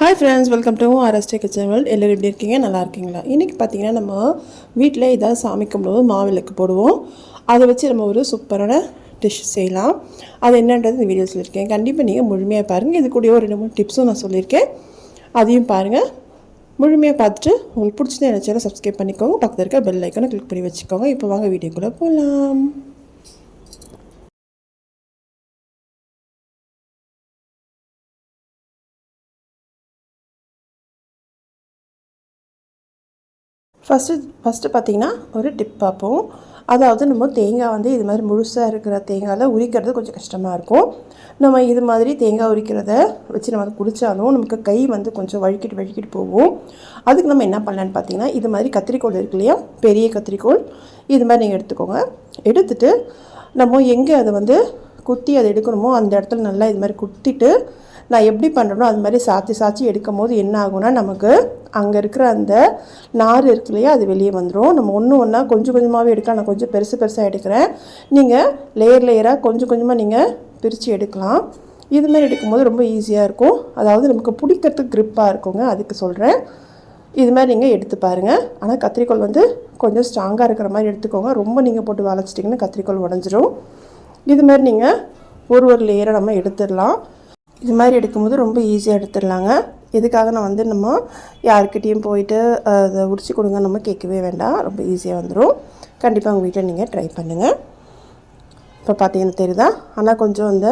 Hi friends welcome to R S Day kitchen world எல்லோரும் எப்படி இருக்கீங்க? நல்லா இருக்கீங்களா? இன்றைக்கி பார்த்தீங்கன்னா நம்ம வீட்டில் ஏதாவது சாமி கும்பிடுவோம் மாவிளக்கு போடுவோம். அதை வச்சு நம்ம ஒரு சூப்பரான டிஷ் செய்யலாம். அது என்னன்றது இந்த வீடியோ சொல்லியிருக்கேன். கண்டிப்பாக நீங்கள் முழுமையாக பாருங்கள் இது கூடயே ஒரு ரெண்டு மூணு டிப்ஸும் நான் சொல்லியிருக்கேன். அதையும் பாருங்கள் முழுமையாக பார்த்துட்டு உங்களுக்கு பிடிச்சது என்ன சேனல் சப்ஸ்கிரைப் பண்ணிக்கோங்க. பக்கத்தில் இருக்க பெல் ஐக்கனை கிளிக் பண்ணி வச்சுக்கோங்க. இப்போ வாங்க வீடியோக்குள்ளே போகலாம் ஃபஸ்ட்டு ஃபஸ்ட்டு பார்த்திங்கன்னா ஒரு டிப் பார்ப்போம். அதாவது நம்ம தேங்காய் வந்து இது மாதிரி முழுசாக இருக்கிற தேங்காயில் உரிக்கிறது கொஞ்சம் கஷ்டமாக இருக்கும். நம்ம இது மாதிரி தேங்காய் உரிக்கிறத வச்சு நம்ம குடித்தாலும் நமக்கு கை வந்து கொஞ்சம் வழுக்கிட்டு வழுக்கிட்டு போகும். அதுக்கு நம்ம என்ன பண்ணலான்னு பார்த்தீங்கன்னா இது மாதிரி கத்திரிக்கோள் இருக்கு இல்லையா? பெரிய கத்திரிக்கோள். இது மாதிரி நீங்கள் எடுத்துக்கோங்க. எடுத்துட்டு நம்ம எங்கே அதை வந்து குத்தி அதை எடுக்கணுமோ அந்த இடத்துல நல்லா இது மாதிரி குத்திட்டு நான் எப்படி பண்ணுறனோ அது மாதிரி சாத்தி சாச்சி எடுக்கும் போது என்ன ஆகும்னா நமக்கு அங்கே இருக்கிற அந்த நார் இருக்கு இல்லையா அது வெளியே வந்துடும் நம்ம ஒன்று ஒன்றா கொஞ்சம் கொஞ்சமாகவே எடுக்கலாம். நான் கொஞ்சம் பெருசு பெருசாக எடுக்கிறேன். நீங்கள் லேயர் லேயராக கொஞ்சம் கொஞ்சமாக நீங்கள் பிரித்து எடுக்கலாம். இது மாதிரி எடுக்கும்போது ரொம்ப ஈஸியாக இருக்கும். அதாவது நமக்கு பிடிக்கிறதுக்கு க்ரிப்பாக இருக்குங்க அதுக்கு சொல்கிறேன் இது மாதிரி நீங்கள் எடுத்து பாருங்கள் ஆனால் கத்திரிக்கோள் வந்து கொஞ்சம் ஸ்ட்ராங்காக இருக்கிற மாதிரி எடுத்துக்கோங்க. ரொம்ப நீங்கள் போட்டு வளைச்சிட்டிங்கன்னா கத்திரிக்கோள் உடஞ்சிரும். இது மாதிரி நீங்கள் ஒரு ஒரு லேயரை நம்ம எடுத்துடலாம். இது மாதிரி எடுக்கும்போது ரொம்ப ஈஸியாக எடுத்துடலாங்க. இதுக்காக நான் வந்து நம்ம யாருக்கிட்டேயும் போயிட்டு அதை உடிச்சு கொடுங்க நம்ம கேட்கவே வேண்டாம். ரொம்ப ஈஸியாக வந்துடும் கண்டிப்பாக உங்கள் வீட்டில் நீங்கள் ட்ரை பண்ணுங்கள் இப்போ பார்த்தீங்கன்னா தெரியுதா? ஆனால் கொஞ்சம் அந்த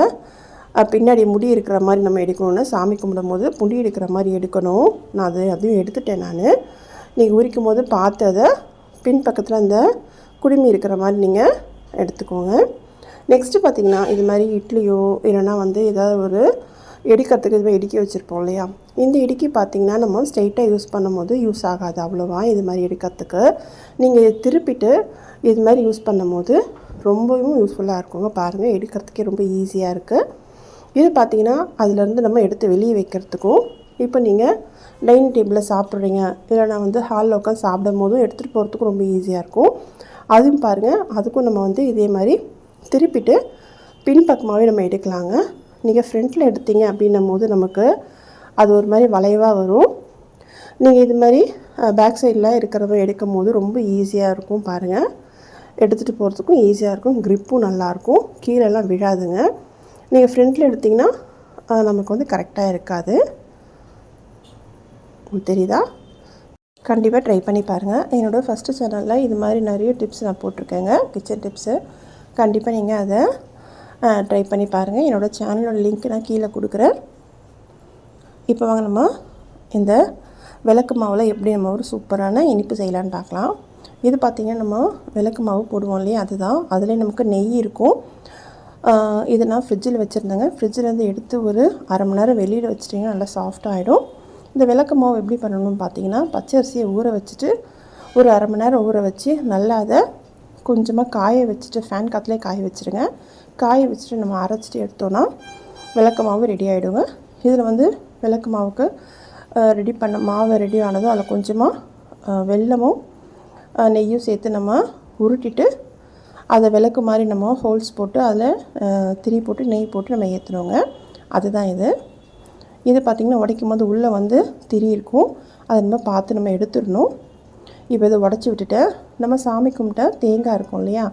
பின்னாடி முடி இருக்கிற மாதிரி நம்ம எடுக்கணும்னு சாமி கும்பிடும் போது முடி எடுக்கிற மாதிரி எடுக்கணும். நான் அது அதையும் எடுத்துட்டேன் நான். நீங்கள் உரிக்கும் போது பார்த்து அதை பின் பக்கத்தில் அந்த குடுமி இருக்கிற மாதிரி நீங்கள் எடுத்துக்கோங்க. நெக்ஸ்ட்டு பார்த்திங்கன்னா இது மாதிரி இட்லியோ இல்லைன்னா வந்து ஏதாவது ஒரு இடிக்கிறதுக்கு இதுவே இடுக்கி வச்சுருப்போம் இல்லையா? இந்த இடுக்கி பார்த்திங்கன்னா நம்ம ஸ்ட்ரெயிட்டாக யூஸ் பண்ணும்போது யூஸ் ஆகாது அவ்வளோவா இது மாதிரி எடுக்கிறதுக்கு நீங்கள் இதை திருப்பிட்டு இது மாதிரி யூஸ் பண்ணும்போது ரொம்பவும் யூஸ்ஃபுல்லாக இருக்குங்க. பாருங்கள் எடுக்கிறதுக்கே ரொம்ப ஈஸியாக இருக்குது இது பார்த்திங்கன்னா அதுலேருந்து நம்ம எடுத்து வெளியே வைக்கிறதுக்கும் இப்போ நீங்கள் டைனிங் டேபிளில் சாப்பிட்றீங்க இல்லைனா வந்து ஹாலில் உட்காந்து சாப்பிடும் போதும் எடுத்துகிட்டு போகிறதுக்கும் ரொம்ப ஈஸியாக இருக்கும். அதுவும் பாருங்கள் அதுக்கும் நம்ம வந்து இதே மாதிரி திருப்பிட்டு பின்பக்கமாகவே நம்ம எடுக்கலாங்க. நீங்கள் ஃப்ரண்ட்டில் எடுத்தீங்க அப்படின்னும் போது நமக்கு அது ஒரு மாதிரி வளைவாக வரும். நீங்கள் இது மாதிரி பேக் சைடில் இருக்கிறவங்க எடுக்கும் போது ரொம்ப ஈஸியாக இருக்கும் பாருங்கள் எடுத்துகிட்டு போகிறதுக்கும் ஈஸியாக இருக்கும். க்ரிப்பும் நல்லாயிருக்கும் கீழெல்லாம் விழாதுங்க. நீங்கள் ஃப்ரண்ட்டில் எடுத்திங்கன்னா நமக்கு வந்து கரெக்டாக இருக்காது. தெரியுதா? கண்டிப்பாக ட்ரை பண்ணி பாருங்கள் என்னோடய ஃபஸ்ட்டு சேனலில் இது மாதிரி நிறைய டிப்ஸ் நான் போட்டிருக்கேங்க. கிச்சன் டிப்ஸு கண்டிப்பாக நீங்கள் அதை ட்ரை பண்ணி பாருங்கள் என்னோடய சேனலோட லிங்க் நான் கீழே கொடுக்குறேன். இப்போ வாங்க நம்ம இந்த விளக்கு மாவில் எப்படி நம்ம ஒரு சூப்பரான இனிப்பு செய்யலான்னு பார்க்கலாம். இது பார்த்திங்கன்னா நம்ம விளக்கு மாவு போடுவோம் இல்லையா? அதுதான். அதில் நமக்கு நெய் இருக்கும். இது நான் ஃப்ரிட்ஜில் வச்சுருந்தேங்க. ஃப்ரிட்ஜிலேருந்து எடுத்து ஒரு அரை மணி நேரம் வெளியில் வச்சுட்டிங்கன்னா நல்லா சாஃப்ட் ஆகிடும் இந்த விளக்கு மாவு எப்படி பண்ணணும்னு பார்த்தீங்கன்னா பச்சரிசியை ஊற வச்சுட்டு ஒரு அரை மணி நேரம் ஊற வச்சு நல்லா அதை கொஞ்சமாக காய வச்சுட்டு ஃபேன் காற்றுலேயே காய வச்சுருங்க. காய வச்சுட்டு நம்ம அரைச்சிட்டு எடுத்தோன்னா விளக்கு மாவு ரெடி ஆகிடுங்க இதில் வந்து விளக்கு மாவுக்கு ரெடி பண்ண மாவு ரெடி ஆனதும் அதில் கொஞ்சமாக வெல்லமும் நெய்யும் சேர்த்து நம்ம உருட்டிட்டு அதை விளக்கு மாதிரி நம்ம ஹோல்ஸ் போட்டு அதில் திரி போட்டு நெய் போட்டு நம்ம ஏற்றுனோங்க அதுதான் இது. இது பார்த்திங்கன்னா உடைக்கும் போது உள்ளே வந்து திரி இருக்கும். அதை நம்ம பார்த்து நம்ம எடுத்துடணும். இப்போ இதை உடச்சி விட்டுட்டு நம்ம சாமி கும்பிட்ட தேங்காய் இருக்கும் இல்லையா?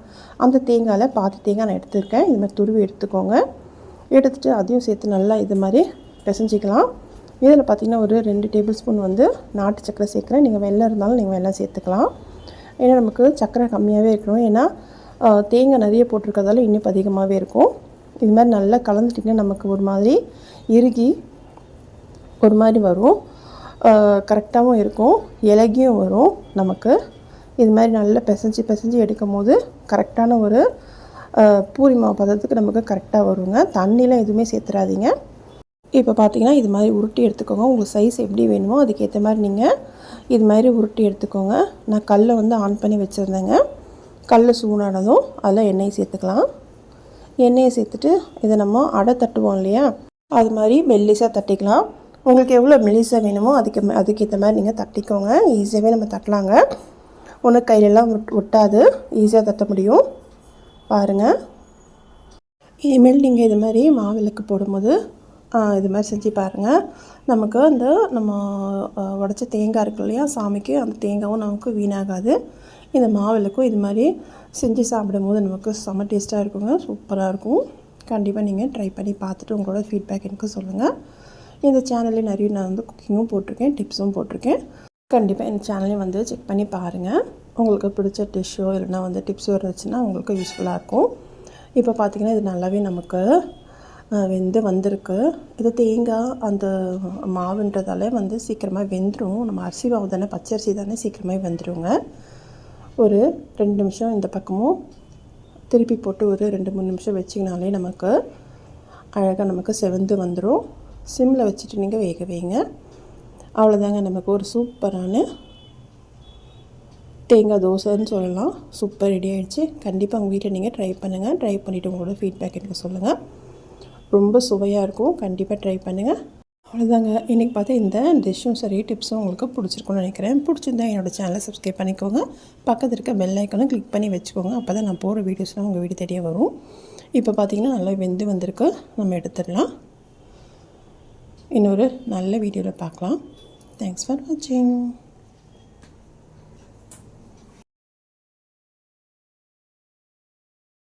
அந்த தேங்காயில் பாதி தேங்காய் நான் எடுத்துருக்கேன். இது மாதிரி துருவி எடுத்துக்கோங்க. எடுத்துகிட்டு அதையும் சேர்த்து நல்லா இது மாதிரி பிசைஞ்சிக்கலாம். இதில் பார்த்திங்கன்னா ஒரு ரெண்டு டேபிள் ஸ்பூன் வந்து நாட்டு சக்கரை சேர்க்குறேன். நீங்கள் வெள்ளம் இருந்தாலும் நீங்கள் வெள்ளம் சேர்த்துக்கலாம். ஏன்னா நமக்கு சக்கரை கம்மியாகவே இருக்கணும். ஏன்னா தேங்காய் நிறைய போட்டிருக்கிறதால இன்னும் அதிகமாகவே இருக்கும். இது மாதிரி நல்லா கலந்துட்டிங்கன்னா நமக்கு ஒரு மாதிரி இறுகி ஒரு மாதிரி வரும். கரெக்டாகவும் இருக்கும். இலகியும் வரும் நமக்கு. இது மாதிரி நல்லா பிசைஞ்சு பிசைஞ்சு எடுக்கும் போது கரெக்டான ஒரு பூரி மாவு பதத்துக்கு நமக்கு கரெக்டாக வருங்க. தண்ணிலாம் எதுவுமே சேர்த்துறாதீங்க. இப்போ பார்த்தீங்கன்னா இது மாதிரி உருட்டி எடுத்துக்கோங்க. உங்களுக்கு சைஸ் எப்படி வேணுமோ அதுக்கேற்ற மாதிரி நீங்கள் இது மாதிரி உருட்டி எடுத்துக்கோங்க. நான் கல்லை வந்து ஆன் பண்ணி வச்சுருந்தேங்க. கல் சூடானதும் அதில் எண்ணெய் சேர்த்துக்கலாம். எண்ணெயை சேர்த்துட்டு இதை நம்ம அடை தட்டுவோம் இல்லையா? அது மாதிரி மெல்லிசாக தட்டிக்கலாம். உங்களுக்கு எவ்வளோ மெலிசாக வேணுமோ அதுக்கு அதுக்கேற்ற மாதிரி நீங்கள் தட்டிக்கோங்க. ஈஸியாகவே நம்ம தட்டலாங்க. ஒன்று கையிலலாம் ஒட்டாது. ஈஸியாக தட்ட முடியும். பாருங்கள் இனிமேல் நீங்கள் இது மாதிரி மாவிளக்கு போடும்போது இது மாதிரி செஞ்சு பாருங்கள் நமக்கு அந்த நம்ம உடச்ச தேங்காய் இருக்கு இல்லையா சாமிக்கு அந்த தேங்காயும் நமக்கு வீணாகாது. இந்த மாவிளக்கும் இது மாதிரி செஞ்சு சாப்பிடும்போது நமக்கு செம்ம டேஸ்ட்டாக இருக்குங்க. சூப்பராக இருக்கும். கண்டிப்பாக நீங்கள் ட்ரை பண்ணி பார்த்துட்டு உங்களோட ஃபீட்பேக் எனக்கு சொல்லுங்கள் இந்த சேனலில் நிறைய நான் வந்து குக்கிங்கும் போட்டிருக்கேன் டிப்ஸும் போட்டிருக்கேன். கண்டிப்பாக இந்த சேனலையும் வந்து செக் பண்ணி பாருங்கள் உங்களுக்கு பிடிச்ச டிஷ்ஷோ இல்லைன்னா வந்து டிப்ஸோ இருந்துச்சுன்னா உங்களுக்கு யூஸ்ஃபுல்லாக இருக்கும். இப்போ பார்த்திங்கன்னா இது நல்லாவே நமக்கு வெந்து வந்திருக்கு. இது தேங்காய் அந்த மாவுன்றதால வந்து சீக்கிரமாக வெந்துடும் நம்ம அரிசி மாவு தானே பச்சரிசி தானே சீக்கிரமாக வெந்துடுங்க ஒரு ரெண்டு நிமிஷம் இந்த பக்கமும் திருப்பி போட்டு ஒரு ரெண்டு மூணு நிமிஷம் வச்சிங்கனாலே நமக்கு அழகாக நமக்கு செவந்து வந்துடும் சிம்மில் வச்சுட்டு நீங்கள் வேக வைங்க. அவ்வளோதாங்க நமக்கு ஒரு சூப்பரான தேங்காய் தோசைன்னு சொல்லலாம். சூப்பர் ரெடி ஆகிடுச்சு கண்டிப்பாக உங்கள் வீட்டில் நீங்கள் ட்ரை பண்ணுங்கள் ட்ரை பண்ணிவிட்டு உங்களோட ஃபீட்பேக் எனக்கு சொல்லுங்கள் ரொம்ப சுவையாக இருக்கும். கண்டிப்பாக ட்ரை பண்ணுங்கள் அவ்வளோதாங்க இன்றைக்கி பார்த்தா இந்த டிஷ்ஷும் சரி டிப்ஸும் உங்களுக்கு பிடிச்சிருக்கும்னு நினைக்கிறேன். பிடிச்சிருந்தா என்னோட சேனலை சப்ஸ்கிரைப் பண்ணிக்கோங்க. பக்கத்தில் இருக்க பெல் ஐக்கனும் கிளிக் பண்ணி வச்சுக்கோங்க. அப்போ தான் நான் போகிற வீடியோஸ்லாம் உங்கள் வீடு தெரிய வரும். இப்போ பார்த்தீங்கன்னா நல்லா வெந்து வந்திருக்கு. நம்ம எடுத்துடலாம். இன்னொரு நல்ல வீடியோவில் பார்க்கலாம். தேங்க்ஸ் ஃபார் வாட்சிங்